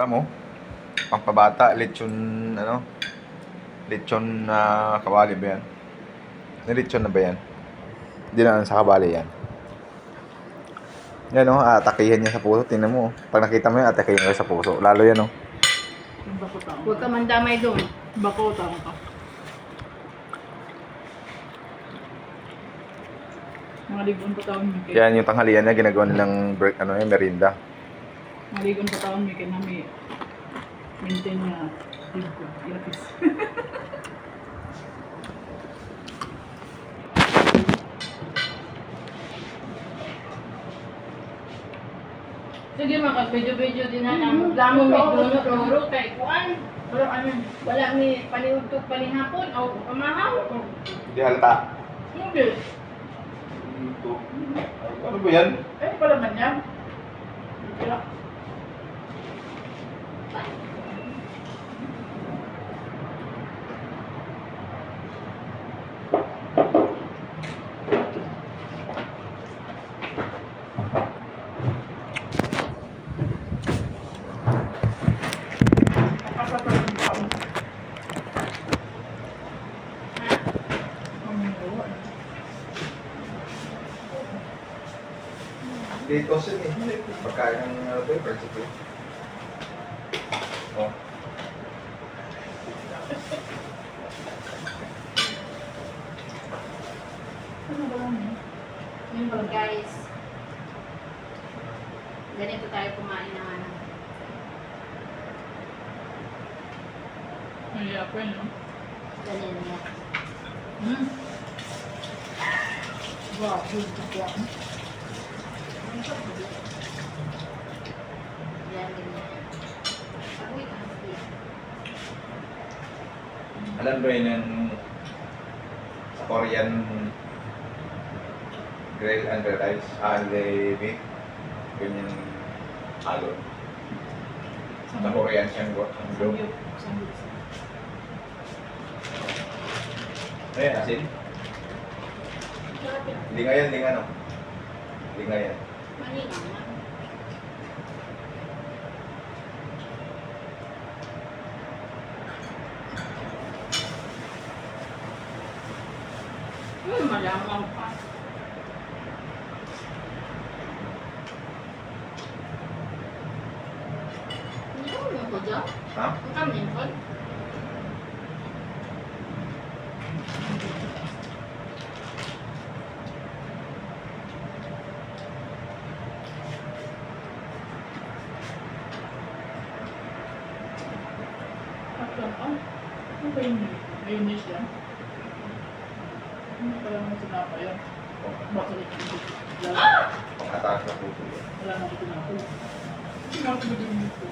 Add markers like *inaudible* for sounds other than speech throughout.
Alam mo, pampabata, lechon, ano, lechon na kawali ba yan? Nilechon na ba yan? Hindi na sa kabali yan. Yan o, atakihan niya sa puso. Tingnan mo. oh. Pag nakita mo yan, atakihan ka sa puso. Lalo yan o. Bakotang. Huwag ka mandamay doon. Bakotang ka. Mga ligon pa taon. Yan yung tanghalian niya, ginagawa nilang break, ano yan, merinda. Mga ligon pa taon may kay nami. Maintain niya. Ligo. Ilapis. Sige mga video-video din na lang. Lamo may dono roro kay kuan. Wala ano, wala ni paniudtog panihapon o pamahaw. Hindi halata. Hindi. Ano ba yan? Eh, pala man yan. Wala. Nakakatawa ng tao. Ang mga gawa. Dito sin eh. Pagkain ng friendship eh. Oh. Ano ba lang yun? Yun ba lang? Guys, ganito tayo kumain ng ano. May ako yun, no? Ganyan niya. Hmm. Wow, good to go. Yan, ganyan. Agoy ka. Alam ba yun yung sa Korean grill and rice, ah, the meat, ganyan halo. Sa Korean siyang go. Ang go. Ayan, asin. Yun. Hindi nga yan, hindi nga no. Hindi nga yan. Maningang Hmm, malamang pa. Ha? Ang kamin ko? At lang, ah, ano yung yan? Ano pala nang sinapa yan? Bakit ito? Wala, Pang-ataas na puso yan. wala nang tinapa. Sinapa ba din dito?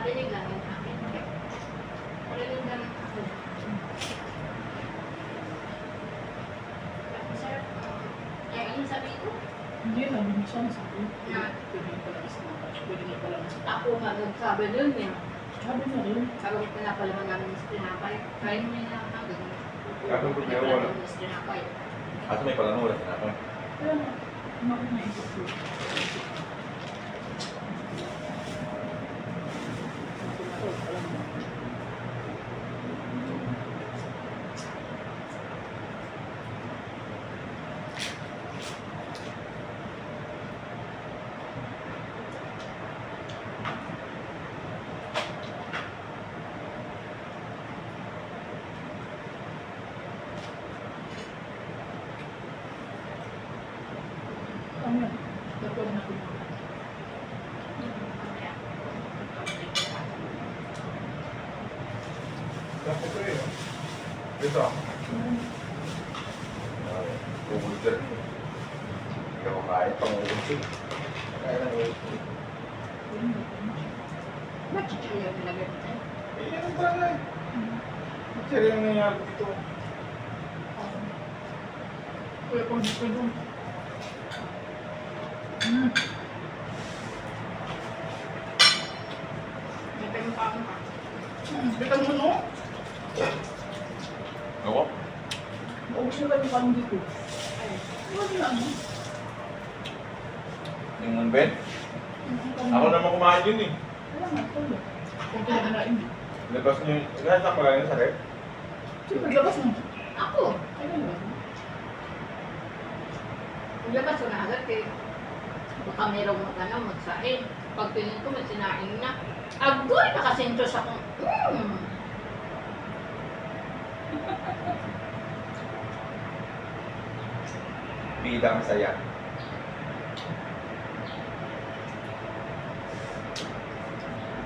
Arinig lang yung akin. Arinig lang. Sir, eh, ano sabi ko? Hindi na, binuksan sa akin. Na? Pwede yung pala sinapa. Pwede yung pala sa Ako nga nagsabi dun eh. Sabi na rin. Sabi ko pinapalaman namin sa tinapay. Kaya mo na lang Kapag po kayo, wala. Aso may pala wala sinapa. Kaya na, umakit na isip ko. Alam mo. Ano yan? Dapat na ko. Tapos ko yun. Dito. Tungkol dyan. Hindi ako kahit pang uso. Kaya lang uso. Ba't chichirya yung nilagay mo tayo? Eh, yan ang pala eh. Sir, yung nangyari dito. Kuya, kung gusto ko. Hmm. May tayo pa ako pa. Hmm. Bitan mo no? Ako? Ubus na lang yung kanin dito. Ay, Wala na ano. Yung Ben? Yung kanin. Ako naman kumain yun eh. Tulog. Kung pinaganain mo. Labas niyo, nasa ko lang sa rep. Sino naglabas mo? Ako. Naglabas mo. Maglabas ko na agad kay baka merong magano magsain. Pag tingin ko may sinain na. Agoy, nakasentro sa kong, mm. Bidang saya.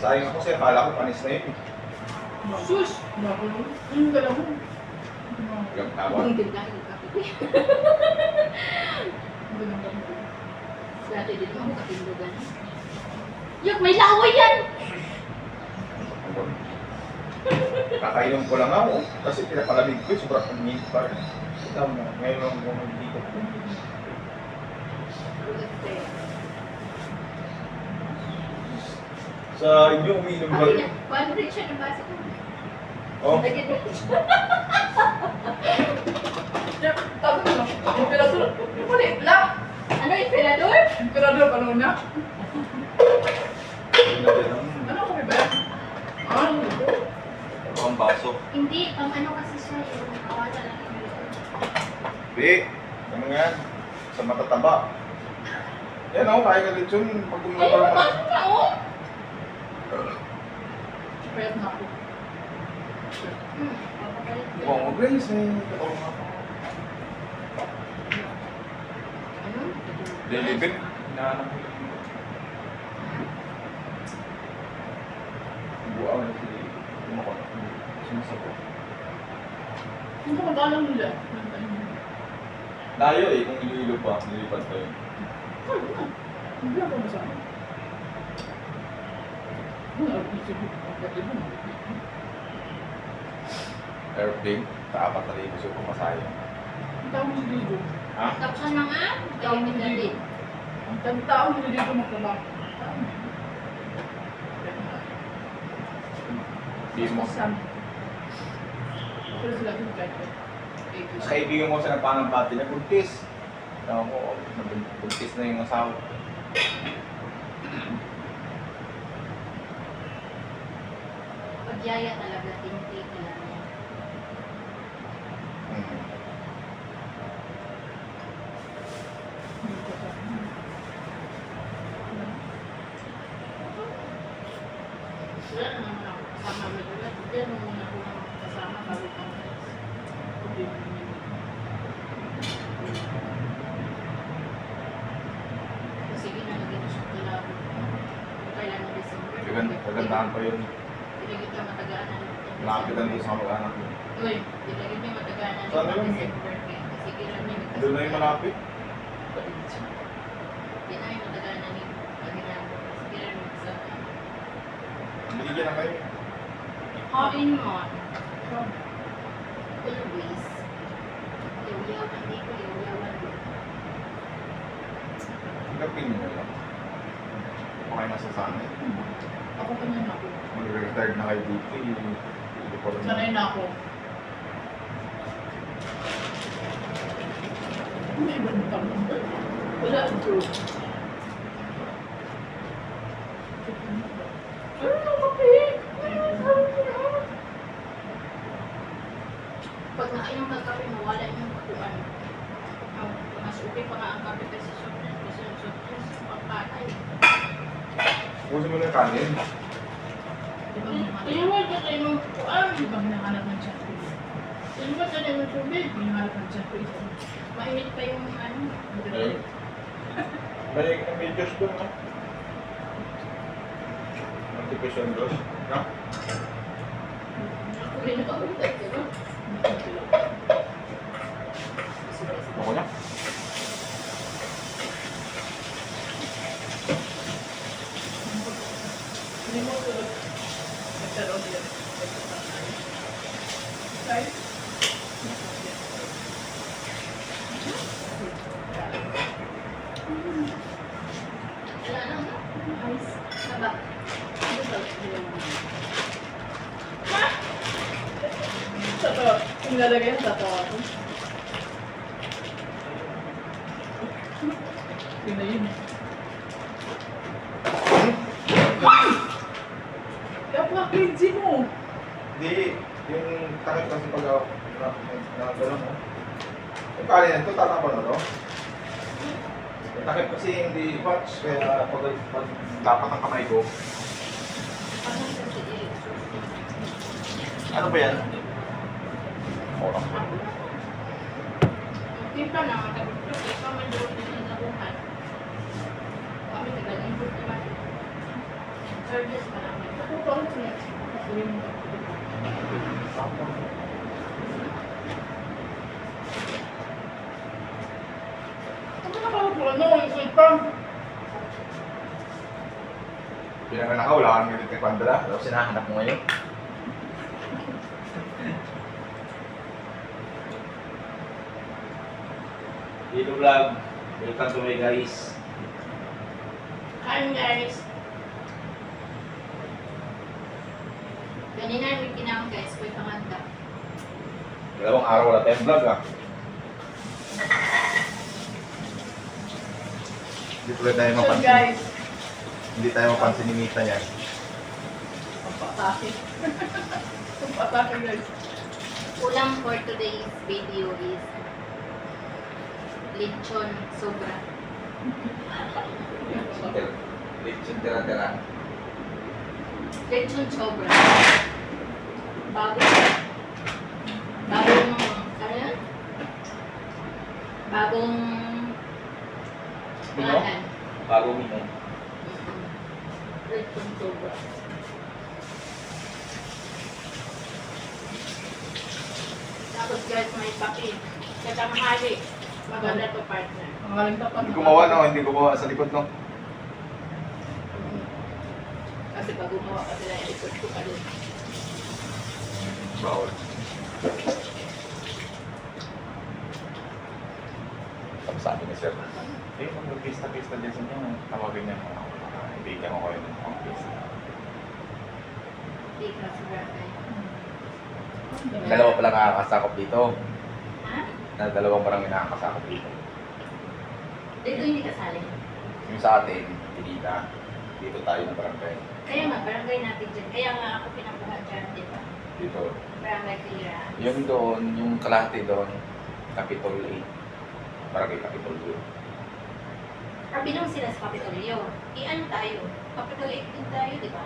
Sayang ako sir, kala ko panis na yun. eh. Sus! Bago mo. Anong galaw mo? Hanggang tawa. Ang ganda ng kape. Mo. Dati din mo kapindugan. Yak, may laway yan! Kakainom ko lang ako kasi pinapalamig ko, sobrang init pa rin. Kita mo, ngayon lang ako dito. Sa inyo, umiinom ba? Paano rin siya nabasa ko? Oh, Lagyan mo siya. Tapos ano? Emperador? Maliit lang. Ano, emperador? Emperador, ano na? Ano kami ba? Ano ito? ang baso. Hindi, pang ano kasi siya yung kawasan ng Di, ano nga yan? Sa matataba. Yan ako, kaya ka lechon pag Ay, gumagawa ka. pumasok na oh! Payat na ako. Hmm, papapalit ko. Mukhang mo, Grace, eh. Katulong ako. Ano? Lilibit. Hinahanap ko yung buwang na si Tumakot. Sumasagot. Hindi ko magalang nila. Layo eh, kung ililo pa, nilipad pa yun. Ano na? Hindi ako masama. Ano, ko. Mo. Airplane, kaapat na libo siya pumasaya. Ang tawag si Diego. Ha? Tapos na nga, Tawag gawin ni na Diego. din. Ang tawag tawag ni Diego magtrabaho. Di mo. Pero sila din kahit Sa kaibigan ko sa nagpangampati na buntis. Tawag ko, nabun- buntis na yung asawa. Pagyaya talaga, tinti talaga yan. Hmm. Wala naman ako kasama mo dula. Diyan mo muna ako kasama bago ka Sige na, lagyan na siya kalabo. Kailan na December. Kagandahan pa yun. Pinagit ka matagaanan. Nakapitan doon sa mag-anak ko. Uy, pinagit niya matagaanan. Saan na yun? Sige lang niya. magkasama. Doon na yung malapit. Yan na yung Paginago. Sige lang na kayo. Kain mo. Always. Yaw-yawan dito, yaw-yawan dito. Gapin nyo na lang. Okay na sa sana. Ako kanyan ako. Mag-retired na kayo dito. Hindi ko rin. Sanay na ako. Hindi ba nitang Wala ito. Ano na kape? Pag nakainom ka kape, mawala yung. Ang mas okay pa nga ang kape kasi yung drinks, pagpatay. Gusto mo na kanin? Di ba hinahanap? Inuwal ka tayo ng kapuan. Di ba hinahanap ng chat ko? Inuwal ka tayo ng tubig. Hinahanap ng chat ko. Mainit pa yung ano. Ayun. May, may Diyos doon, no? Artificial Diyos. No? Ako rin ko, no? Ako na. Hindi mo ito. Nagkaroon din. Right? Wala na, no? Nice. Saba. Ano ba? Totoo. Kung lalagay yung tatawa ko. Yun na yun. crazy mo. Hindi, yung takip kasi pag ako, na, na, na gano'n mo. Yung kanin na ito, tatapa na to. Yung takip kasi hindi patch, kaya pag, pag tapak ang kamay ko, ano ba yan? Oras. Kita na, magkabit ko, ikaw man doon din sa buhay. Kami tagal-import naman. Service pa namin. Ako pa ako siya. Sabi mo. Ano nakakapula no? Yung sultan. Pinanganak ka, wala kang ngayon kay Pandala. Tapos sinahanap mo ngayon. Dito vlog. Welcome to my guys. Kain guys. Kanina may kinang guys, may panganda. Dalawang araw wala tayong vlog ah. Hindi tuloy tayo mapansin. guys. Hindi tayo mapansin ni Mita niya. Ang patake. Ang *laughs* patake guys. Ulam for today's video is lechon sobra. Lechon tira-tira. Lechon sobra. Bago. Bagong, ano yun? Bagong Bago mino. Lechon sobra. Tapos guys, may paki. Katamahali. Maganda to partner. Ang galing tapat. Hindi gumawa no, hindi gumawa sa likod no. Kasi pag gumawa ka sila, i-report ko pa din. Bawal. Tapos sabi ni Sir, eh, kung mag-pista-pista dyan sa inyo, tawagin niya mga kaibigan ko kayo ng mga pista. Di ka sa barangay. Dalawa pala nakakasakop dito. Ha? Na dalawang barangay nakakasakop dito. Dito hindi kasali. Yung sa atin, Pinita, dito tayo ng barangay. Kaya nga, barangay natin dyan. Kaya nga ako pinakuha dyan, di ba? Dito. Barangay Pira. Yung doon, yung kalahati doon, Capitol 8. Barangay Capitol 8. Kabilang sila sa Kapitolyo. I-ano tayo? Capital 8 din tayo, di ba?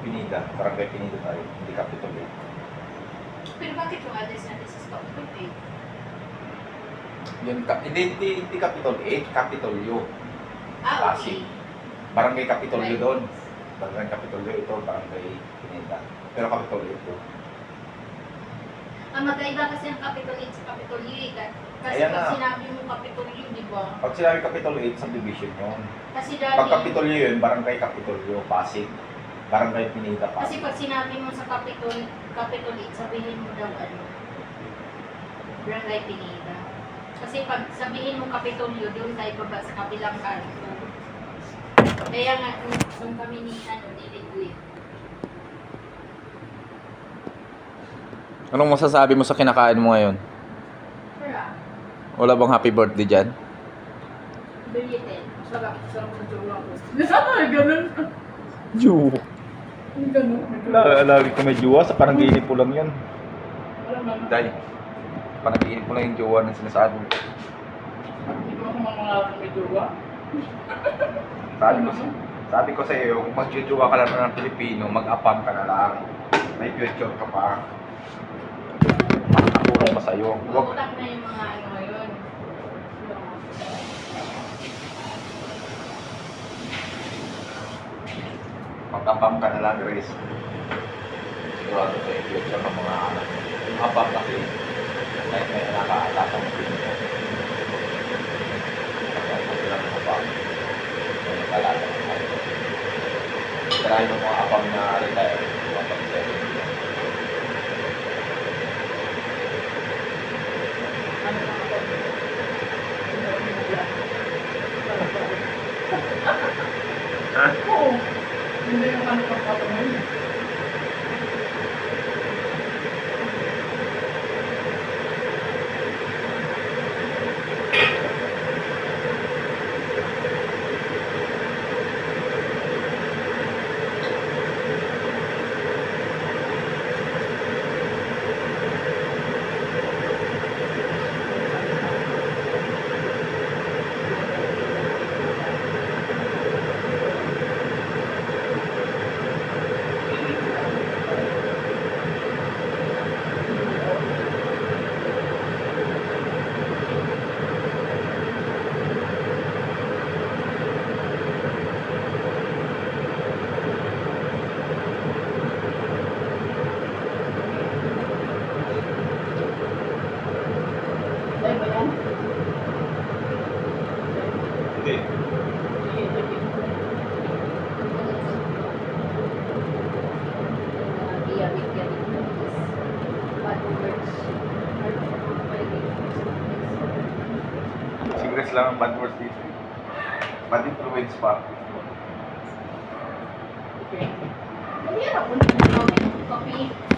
Pinida, barangay Pinida tayo, hindi Capitol 8. Pero bakit yung address natin sa Stockport 8? Yun, ka, hindi, hindi, hindi Capitol 8, Capitolyo. Ah, Pasig. okay. Barangay Capitolyo Right. doon. Barangay Capitolyo ito, barangay Pinida. Pero Capitol 8 doon. Ang magkaiba kasi ang Capital 8 sa Kapitolyo eh. Ka- Kasi Ayan pag na. sinabi mo Kapitolyo, di ba? Pag sinabi Capitol 8, subdivision yun. Kasi dati, Pag Capitolyo yun, barangay Capitolyo, Pasig. Barangay Pinida, kasi Pasig. pag sinabi mo sa Capitol, Capitol 8, sabihin mo daw ano, Barangay Pinida. Kasi pag sabihin mo Kapitolyo, doon tayo baba sa kabilang kanto. Kaya nga, nung, nung kami ni, ano, ni Lidwin, Anong masasabi mo sa kinakain mo ngayon? Wala bang happy birthday dyan? Belitin. Sarap. Sarap ng jowa ko. *laughs* Ganun. Ju. Ganun. Lagi ko may jowa, sa panaginip ko lang yan. Alam mo na. Day, panaginip ko lang yung jowa ng sinasabi. Hindi mo ako mangangarap may jowa. *laughs* Sabi ko, sabi ko sa iyo, kung magjujuwa ka lang ng Pilipino, mag-apam ka na lang. May future ka pa. Makakatulong pa sa'yo. Huwag, Utak na yung mga ano ngayon. Mag-apam ka na lang, Grace. Sigurado sa yung future ng mga anak. Yung apam kasi, kahit may nakaalata mo pinito. Kaya kung sila ng apam, may nakalata mo tayo. Tirahin mo mga apam na retire, apam seven. Ano na ako? Hindi ako pinagyan. Ha? Oo. Hindi yung ano pang kapatid. Lang ang bad words dito. Bad influence pa. Okay. Mahirap po na